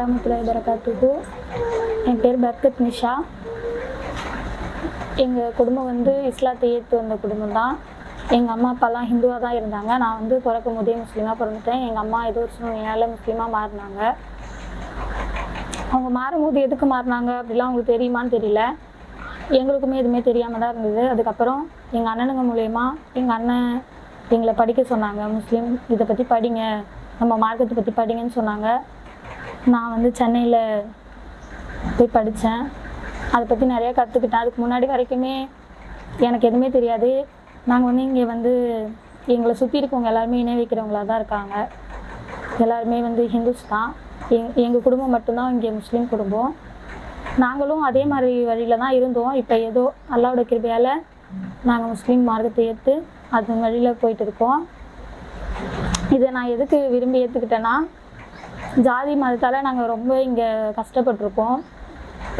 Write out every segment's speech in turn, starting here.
வரமத்துலாய் வரகாத்துக்கு என் பேர் பர்கத் நிஷா. எங்கள் குடும்பம் வந்து இஸ்லாத்தை ஏற்று வந்த குடும்பம் தான் எங்கள் அம்மா அப்பாலாம் ஹிந்துவாக தான் இருந்தாங்க. நான் வந்து பிறக்கும் போதே முஸ்லீமாக பிறந்துட்டேன். எங்கள் அம்மா ஏதோ ஒரு சூழ்நிலையால் முஸ்லீமாக மாறினாங்க. அவங்க மாறும்போது எதுக்கு மாறினாங்க அப்படிலாம் அவங்களுக்கு தெரியுமான்னு தெரியல. எங்களுக்குமே எதுவுமே தெரியாமல் தான் இருந்தது. அதுக்கப்புறம் எங்கள் அண்ணனுங்க மூலயமா எங்கள் அண்ணன் எங்களை படிக்க சொன்னாங்க. முஸ்லீம் இதை பற்றி படிங்க. நம்ம மார்க்கத்தை பற்றி படிங்கன்னு சொன்னாங்க. நான் வந்து சென்னையில் போய் படித்தேன் அதை பற்றி நிறையா கற்றுக்கிட்டேன் அதுக்கு முன்னாடி வரைக்குமே எனக்கு எதுவுமே தெரியாது. நாங்கள் வந்து இங்கே வந்து எங்களை சுற்றி இருக்கவங்க எல்லாருமே இணை வைக்கிறவங்களா தான் இருக்காங்க. எல்லாருமே வந்து ஹிந்துஸ் தான். எங் எங்கள் குடும்பம் மட்டும்தான் இங்கே முஸ்லீம் குடும்பம். நாங்களும் அதே மாதிரி வழியில் தான் இருந்தோம். இப்போ ஏதோ அல்லாவோட கிருபையால் நாங்கள் முஸ்லீம் மார்க்கத்தை ஏற்று அது வழியில் போயிட்டு இருக்கோம். இதை நான் எதுக்கு விரும்பி ஏற்றுக்கிட்டேன்னா ஜாதி மதத்தால் நாங்கள் ரொம்ப இங்கே கஷ்டப்பட்டிருக்கோம்.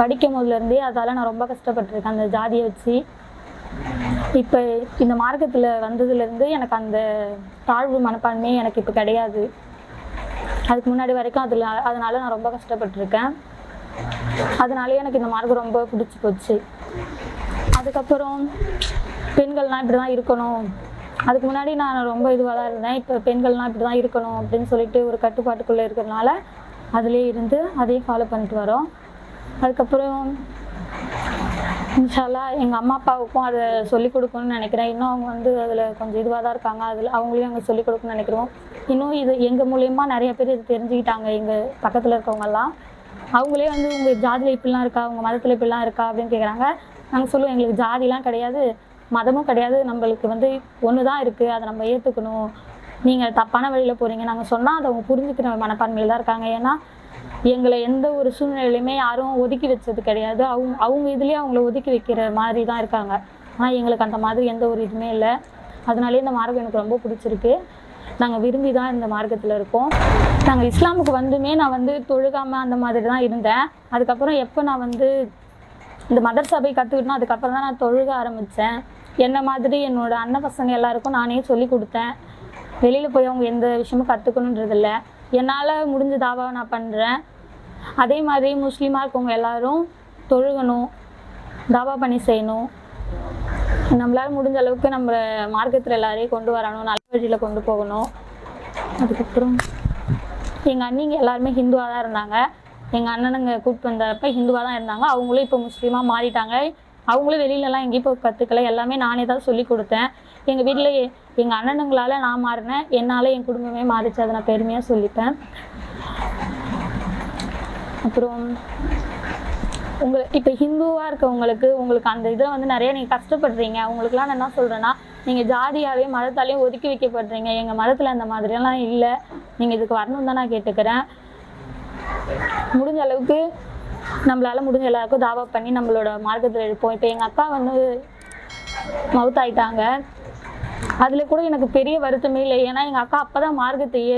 படிக்கும் போதுலேருந்தே அதால் நான் ரொம்ப கஷ்டப்பட்டிருக்கேன் அந்த ஜாதியை வச்சு. இப்போ இந்த மார்க்கத்தில் வந்ததுலேருந்து எனக்கு அந்த தாழ்வு மனப்பான்மை எனக்கு இப்போ கிடையாது. அதுக்கு முன்னாடி வரைக்கும் அதில் அதனால நான் ரொம்ப கஷ்டப்பட்டிருக்கேன். அதனாலே எனக்கு இந்த மார்க்கம் ரொம்ப பிடிச்சி போச்சு. அதுக்கப்புறம் பெண்கள்லாம் இப்படி தான் இருக்கணும். அதுக்கு முன்னாடி நான் ரொம்ப இதுவாக தான் இருந்தேன். இப்போ பெண்கள்லாம் இப்படி தான் இருக்கணும் அப்படின்னு சொல்லிட்டு ஒரு கட்டுப்பாட்டுக்குள்ளே இருக்கிறதுனால அதிலே இருந்து அதையும் ஃபாலோ பண்ணிட்டு வரோம். அதுக்கப்புறம் இன்ஷால்லா எங்கள் அம்மா அப்பாவுக்கும் அதை சொல்லிக் கொடுக்கணும்னு நினைக்கிறேன். இன்னும் அவங்க வந்து அதில் கொஞ்சம் இதுவாக தான் இருக்காங்க. அதில் அவங்களையும் அங்கே சொல்லிக் கொடுக்கணும்னு நினைக்கிறோம். இன்னும் இது எங்கள் மூலயமா நிறைய பேர் இது தெரிஞ்சுக்கிட்டாங்க. எங்கள் பக்கத்தில் இருக்கவங்கெல்லாம் அவங்களே வந்து உங்கள் ஜாதியில் இப்படிலாம் இருக்கா? உங்கள் மதத்தில் இப்படிலாம் இருக்கா? அப்படின்னு கேட்குறாங்க நாங்கள் சொல்லுவோம் எங்களுக்கு ஜாதிலாம் கிடையாது. மதமும் கிடையாது. நம்மளுக்கு வந்து ஒன்று தான் இருக்குது அதை நம்ம ஏற்றுக்கணும் நீங்கள் தப்பான வழியில் போகிறீங்க நாங்கள் சொன்னால் அதை அவங்க புரிஞ்சுக்கிற மனப்பான்மையில் தான் இருக்காங்க. ஏன்னா எங்களை எந்த ஒரு சூழ்நிலையிலுமே யாரும் ஒதுக்கி வச்சது கிடையாது. அவங்க அவங்க இதுலேயே அவங்கள ஒதுக்கி வைக்கிற மாதிரி தான் இருக்காங்க. ஆனால் எங்களுக்கு அந்த மாதிரி எந்த ஒரு இதுவுமே இல்லை. அதனாலே இந்த மார்க்கம் எனக்கு ரொம்ப பிடிச்சிருக்கு. நாங்கள் விரும்பி தான் இந்த மார்க்கத்தில் இருக்கோம். நாங்கள் இஸ்லாமுக்கு வந்துமே நான் வந்து தொழுகாமல் அந்த மாதிரி தான் இருந்தேன். அதுக்கப்புறம் எப்போ நான் வந்து இந்த மதர் சபை கற்றுக்கிட்டோம் அதுக்கப்புறம் தான் நான் தொழுக ஆரம்பித்தேன் என்ன மாதிரி என்னோட அண்ணன் பசங்க எல்லாருக்கும் நானே சொல்லி கொடுத்தேன். வெளியில் போய் அவங்க எந்த விஷயமும் கற்றுக்கணுன்றதில்ல என்னால் முடிஞ்ச தாவாவை நான் பண்ணுறேன் அதே மாதிரி முஸ்லீமாக இருக்கவங்க எல்லாரும் தொழுகணும் தாவா பண்ணி செய்யணும். நம்மளால் முடிஞ்ச அளவுக்கு நம்ம மார்க்கத்தில் எல்லாரையும் கொண்டு வரணும் நல்ல வழியில் கொண்டு போகணும். அதுக்கப்புறம் எங்கள் அண்ணிங்க எல்லாருமே ஹிந்துவாக தான் இருந்தாங்க. எங்கள் அண்ணனுங்க கூப்பிட்டு வந்தப்ப ஹிந்துவாக தான் இருந்தாங்க. அவங்களும் இப்போ முஸ்லீமாக மாறிட்டாங்க. அவங்களும் வெளியிலலாம் எங்கேயும் போய் கற்றுக்கல எல்லாமே நானே தான் சொல்லி கொடுத்தேன். எங்கள் வீட்டில் எங்கள் அண்ணனுங்களால் நான் மாறினேன். என்னால் என் குடும்பமே மாறிச்சு. அதை நான் பெருமையாக சொல்லிப்பேன். அப்புறம் உங்களை இப்போ ஹிந்துவாக இருக்கவங்களுக்கு உங்களுக்கு அந்த இதில் வந்து நிறைய நீங்கள் கஷ்டப்படுறீங்க. அவங்களுக்குலாம் நான் என்ன சொல்கிறேன்னா நீங்கள் ஜாதியாகவே மதத்தாலையும் ஒதுக்கி வைக்கப்படுறீங்க எங்கள் மதத்தில் அந்த மாதிரியெல்லாம் இல்லை. நீங்கள் இதுக்கு வரணும் தான் நான் கேட்டுக்கிறேன். முடிஞ்ச அளவுக்கு நம்மளால முடிஞ்ச எல்லாருக்கும் தாவா பண்ணி நம்மளோட மார்க்கத்தில் இருப்போம். இப்போ எங்கள் அக்கா வந்து மவுத் ஆயிட்டாங்க அதில் கூட எனக்கு பெரிய வருத்தமே இல்லை. ஏன்னா எங்கள் அக்கா அப்போ தான் மார்க்கத்தை ஏ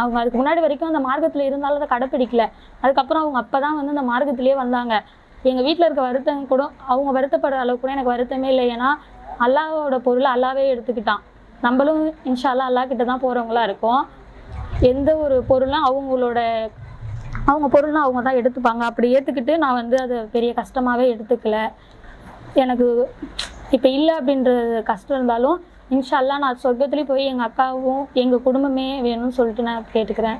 அவங்க அதுக்கு முன்னாடி வரைக்கும் அந்த மார்க்கத்தில் இருந்தாலும் அதை கடைப்பிடிக்கல. அதுக்கப்புறம் அவங்க அப்போ தான் வந்து அந்த மார்க்கத்துலேயே வந்தாங்க. எங்கள் வீட்டில் இருக்க வருத்தம் கூட அவங்க வருத்தப்படுற அளவுக்கு கூட எனக்கு வருத்தமே இல்லை. ஏன்னா அல்லாவோட பொருளை அல்லாவே எடுத்துக்கிட்டான். நம்மளும் இன்ஷா அல்லா அல்லா கிட்ட தான் போகிறவங்களா இருக்கோம். எந்த ஒரு பொருளும் அவங்களோட அவங்க பொருள்னா அவங்க தான் எடுத்துப்பாங்க. அப்படி ஏற்றுக்கிட்டு நான் வந்து அதை பெரிய கஷ்டமாகவே எடுத்துக்கல. எனக்கு இப்போ இல்லை அப்படின்றது கஷ்டம் இருந்தாலும் இன்ஷா அல்லாஹ் நான் சொர்க்கத்துலேயும் போய் எங்கள் அக்காவும் எங்கள் குடும்பமே வேணும்னு சொல்லிட்டு நான் கேட்டுக்கிறேன்.